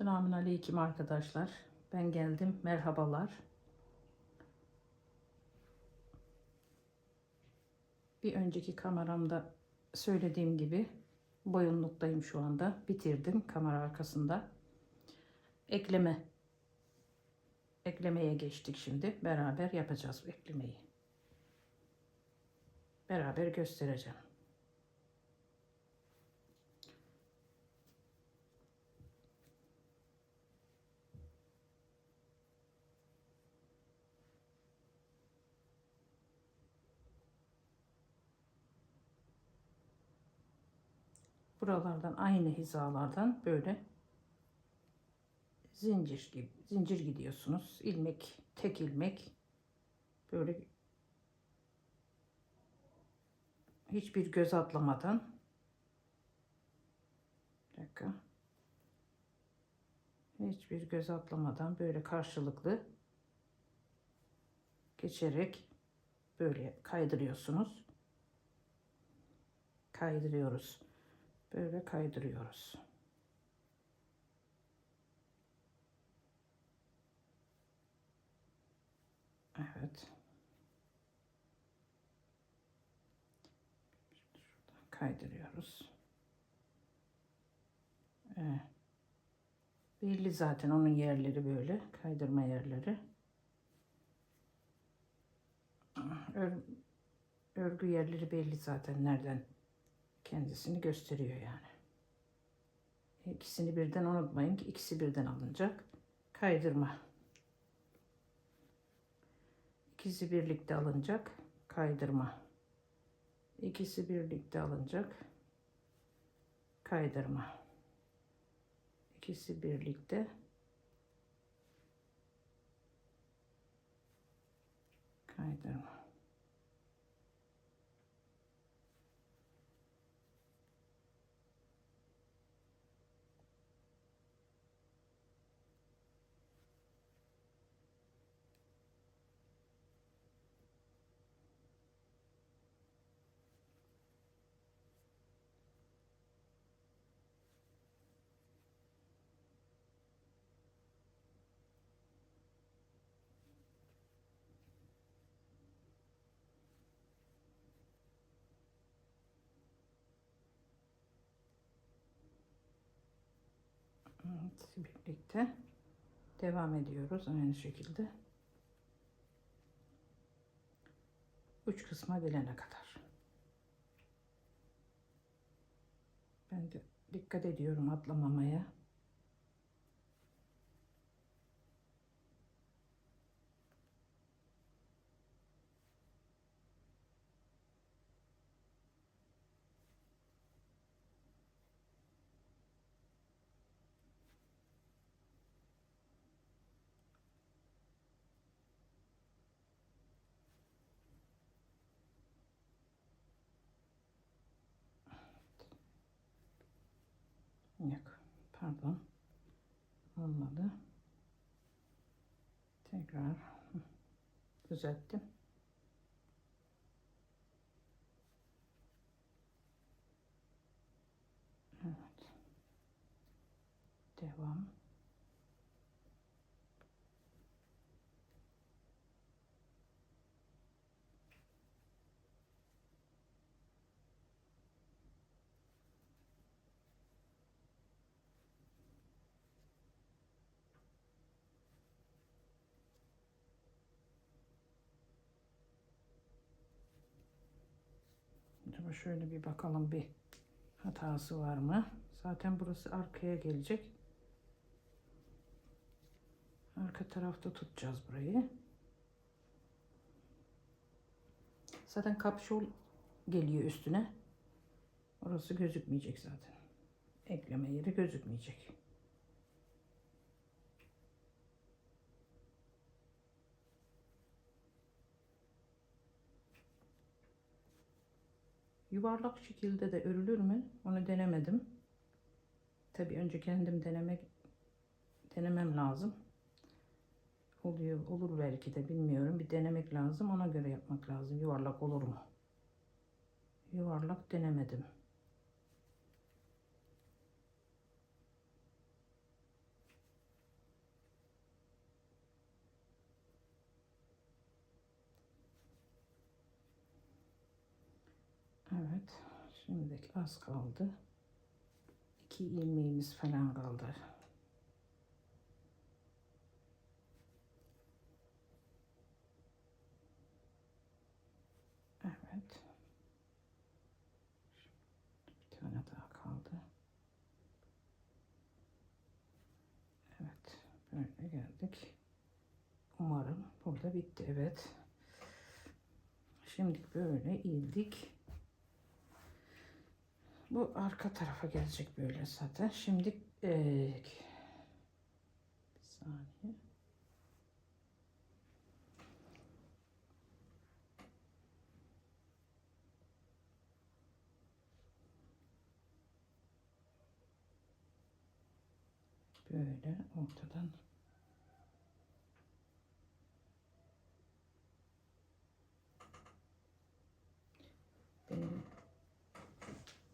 Selamun Aleyküm arkadaşlar. Ben geldim. Merhabalar. Bir önceki kameramda söylediğim gibi boyunluktayım şu anda. Bitirdim kamera arkasında. Ekleme. Eklemeye geçtik şimdi. Beraber yapacağız eklemeyi. Beraber göstereceğim. Buralardan aynı hizalardan böyle zincir gibi zincir gidiyorsunuz. ilmek tek ilmek böyle hiçbir göz atlamadan bir dakika hiçbir göz atlamadan böyle karşılıklı geçerek böyle kaydırıyorsunuz. Kaydırıyoruz böyle kaydırıyoruz. Evet. Şuradan kaydırıyoruz. Evet. Belli zaten onun yerleri böyle. Kaydırma yerleri. Ör, örgü yerleri belli zaten nereden kendisini gösteriyor yani. İkisini birden unutmayın ki ikisi birden alınacak. Kaydırma. İkisi birlikte alınacak. Kaydırma. İkisi birlikte alınacak. Kaydırma. İkisi birlikte kaydırma. Evet, birlikte devam ediyoruz aynı şekilde. Uç kısma gelene kadar. Ben de dikkat ediyorum atlamamaya. Yok. Pardon. Olmadı. Tekrar düzelttim. Evet. Devam. Acaba şöyle bir bakalım bir hatası var mı? Zaten burası arkaya gelecek. Arka tarafta tutacağız burayı. Zaten kapşol geliyor üstüne. Orası gözükmeyecek zaten. Ekleme yeri gözükmeyecek. Yuvarlak şekilde de örülür mü? Onu denemedim. Tabii önce kendim denemek denemem lazım. Oluyor, olur belki de bilmiyorum. Bir denemek lazım. Ona göre yapmak lazım. Yuvarlak olur mu? Yuvarlak denemedim. Evet. Şimdi az kaldı. İki ilmeğimiz falan kaldı. Evet. Bir tane daha kaldı. Evet. Böyle geldik. Umarım burada bitti. Evet. Şimdi böyle ildik. Bu arka tarafa gelecek böyle zaten. Şimdi eee, bir saniye. Böyle ortadan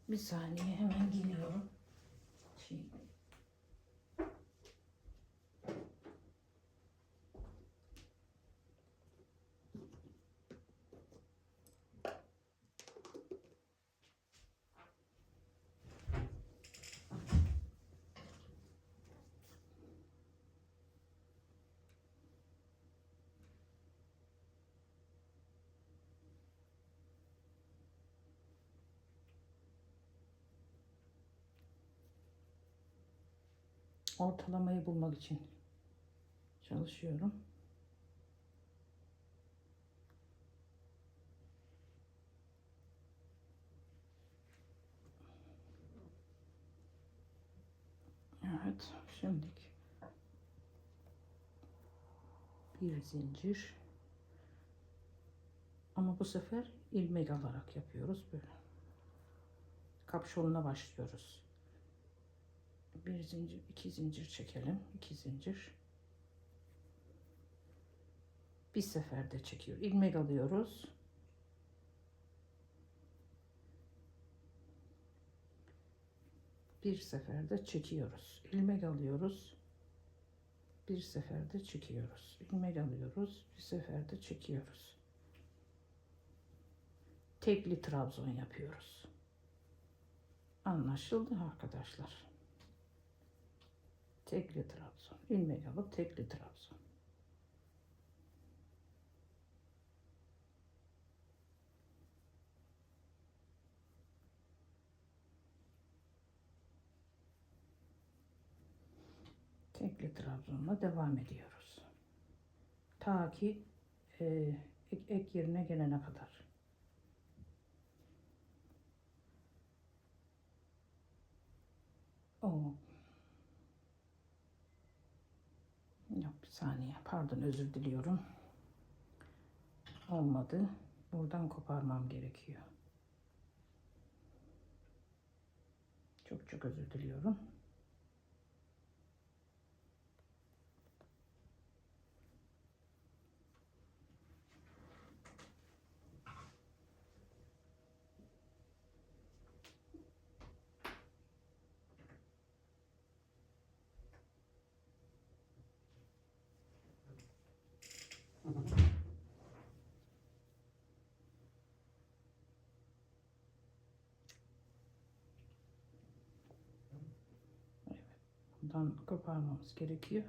bir saniye hemen geliyorum. Şey, ortalamayı bulmak için çalışıyorum. Evet, şimdi bir zincir ama bu sefer ilmek alarak yapıyoruz böyle. Kapşonuna başlıyoruz bir zincir iki zincir çekelim. İki zincir. Bir seferde çekiyor. İlmek alıyoruz. Bir seferde çekiyoruz. İlmek alıyoruz. Bir seferde çekiyoruz. İlmek alıyoruz. Bir seferde çekiyoruz. Tekli trabzon yapıyoruz. Anlaşıldı arkadaşlar tekli trabzon ilmek alıp tekli trabzon. Tekli trabzonla devam ediyoruz. Ta ki e, ek, ek yerine gelene kadar. O Yok bir saniye. Pardon özür diliyorum. Olmadı. Buradan koparmam gerekiyor. Çok çok özür diliyorum. Buradan koparmamız gerekiyor.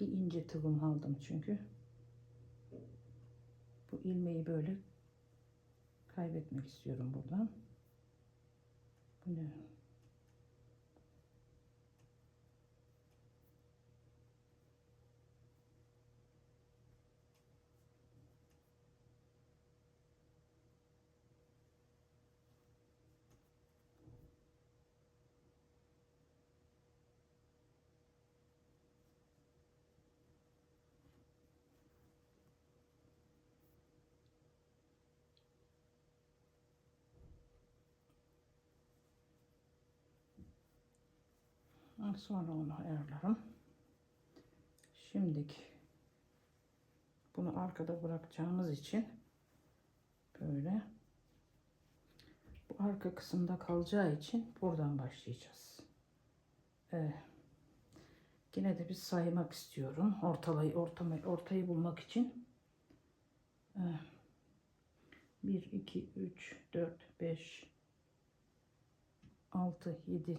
Bir ince tığım aldım çünkü. Bu ilmeği böyle kaybetmek istiyorum buradan. Bu ne? Sonra onu ayarlarım. Şimdilik Bunu arkada bırakacağımız için böyle bu arka kısımda kalacağı için buradan başlayacağız. Evet. Yine de bir saymak istiyorum. Ortalayı, ortamayı, ortayı bulmak için. Evet. 1, 2, 3, 4, 5, 6, 7,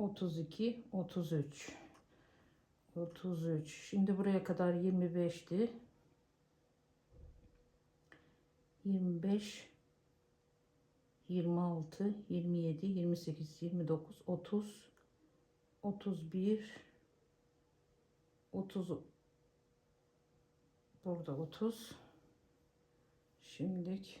32, 33. 33. Şimdi buraya kadar 25'ti. 25 26 27 28 29 30 31 30 burada 30 şimdilik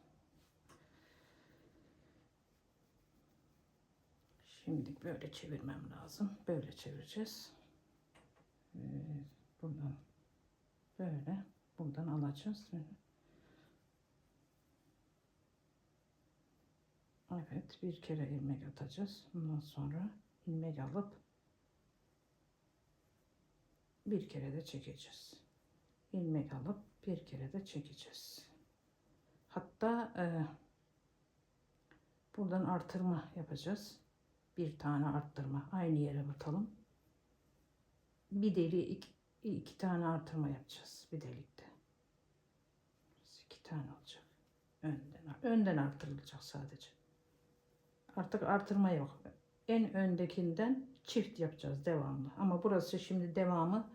Şimdilik böyle çevirmem lazım. Böyle çevireceğiz. Ee, buradan böyle buradan alacağız. Evet bir kere ilmek atacağız. Ondan sonra ilmek alıp bir kere de çekeceğiz. İlmek alıp bir kere de çekeceğiz. Hatta e, buradan artırma yapacağız bir tane arttırma aynı yere batalım. Bir deli iki, iki tane artırma yapacağız bir delikte. iki tane olacak. Önden, önden artırılacak sadece. Artık artırma yok. En öndekinden çift yapacağız devamlı. Ama burası şimdi devamı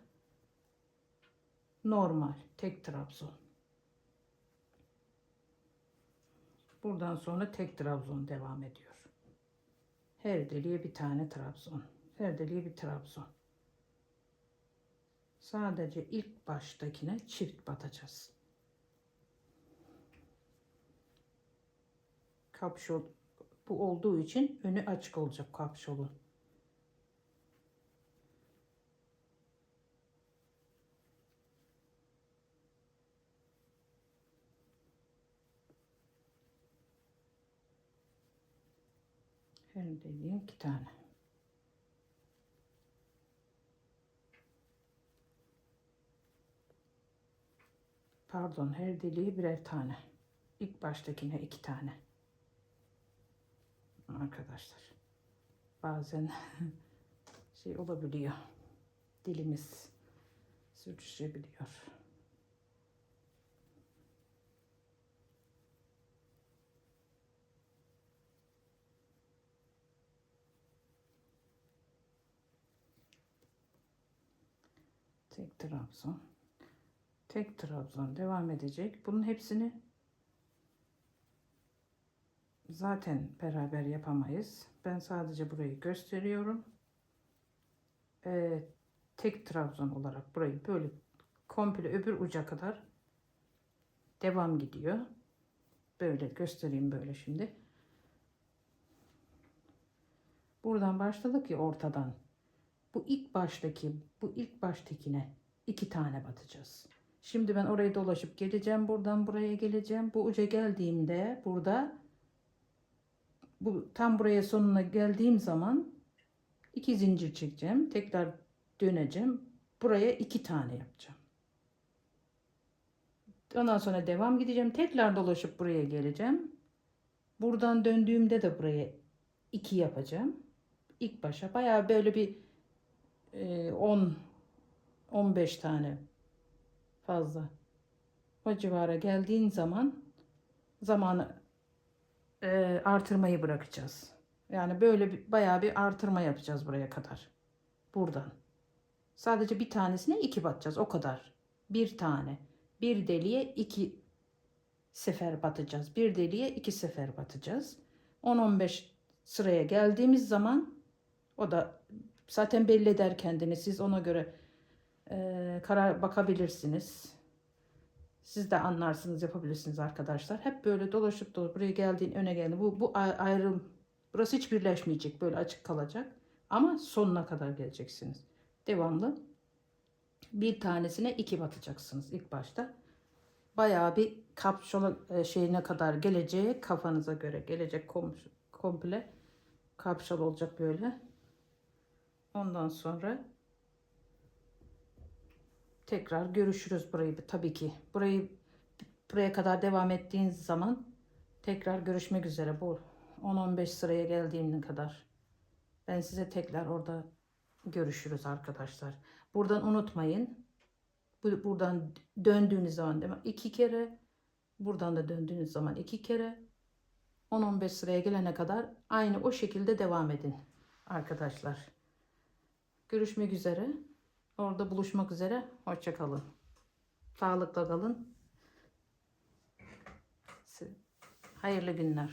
normal tek trabzon. Buradan sonra tek trabzon devam ediyor. Her deliğe bir tane trabzon. Her deliğe bir trabzon. Sadece ilk baştakine çift batacağız. Kapşol bu olduğu için önü açık olacak kapşolun. Her deliğe iki tane. Pardon her deliğe birer tane. İlk baştakine iki tane. Arkadaşlar. Bazen şey olabiliyor. Dilimiz sürçüşebiliyor. Tek trabzon. Tek trabzon devam edecek. Bunun hepsini zaten beraber yapamayız. Ben sadece burayı gösteriyorum. Ee, tek trabzon olarak burayı böyle komple öbür uca kadar devam gidiyor. Böyle göstereyim böyle şimdi. Buradan başladık ya ortadan. Bu ilk baştaki, bu ilk baştakine iki tane batacağız. Şimdi ben orayı dolaşıp geleceğim. Buradan buraya geleceğim. Bu uca geldiğimde burada bu tam buraya sonuna geldiğim zaman iki zincir çekeceğim. Tekrar döneceğim. Buraya iki tane yapacağım. Ondan sonra devam gideceğim. Tekrar dolaşıp buraya geleceğim. Buradan döndüğümde de buraya iki yapacağım. İlk başa bayağı böyle bir e, 10 15 tane fazla. O civara geldiğin zaman zamanı e, artırmayı bırakacağız. Yani böyle bir, bayağı bir artırma yapacağız buraya kadar. Buradan. Sadece bir tanesine iki batacağız. O kadar. Bir tane. Bir deliğe iki sefer batacağız. Bir deliğe iki sefer batacağız. 10-15 sıraya geldiğimiz zaman o da zaten belli eder kendini. Siz ona göre e, karar bakabilirsiniz. Siz de anlarsınız, yapabilirsiniz arkadaşlar. Hep böyle dolaşıp dolaşıp buraya geldiğin öne geldi. Bu, bu ay- ayrım, burası hiç birleşmeyecek. Böyle açık kalacak. Ama sonuna kadar geleceksiniz. Devamlı. Bir tanesine iki batacaksınız ilk başta. Bayağı bir kapşola e, şeyine kadar gelecek kafanıza göre gelecek kom komple kapşal olacak böyle. Ondan sonra tekrar görüşürüz burayı tabii ki. Burayı buraya kadar devam ettiğiniz zaman tekrar görüşmek üzere bu 10-15 sıraya geldiğimde kadar. Ben size tekrar orada görüşürüz arkadaşlar. Buradan unutmayın. Bu- Buradan döndüğünüz zaman değil mi? iki kere. Buradan da döndüğünüz zaman iki kere. 10-15 sıraya gelene kadar aynı o şekilde devam edin arkadaşlar. Görüşmek üzere. Orada buluşmak üzere. Hoşça kalın. Sağlıkla kalın. Hayırlı günler.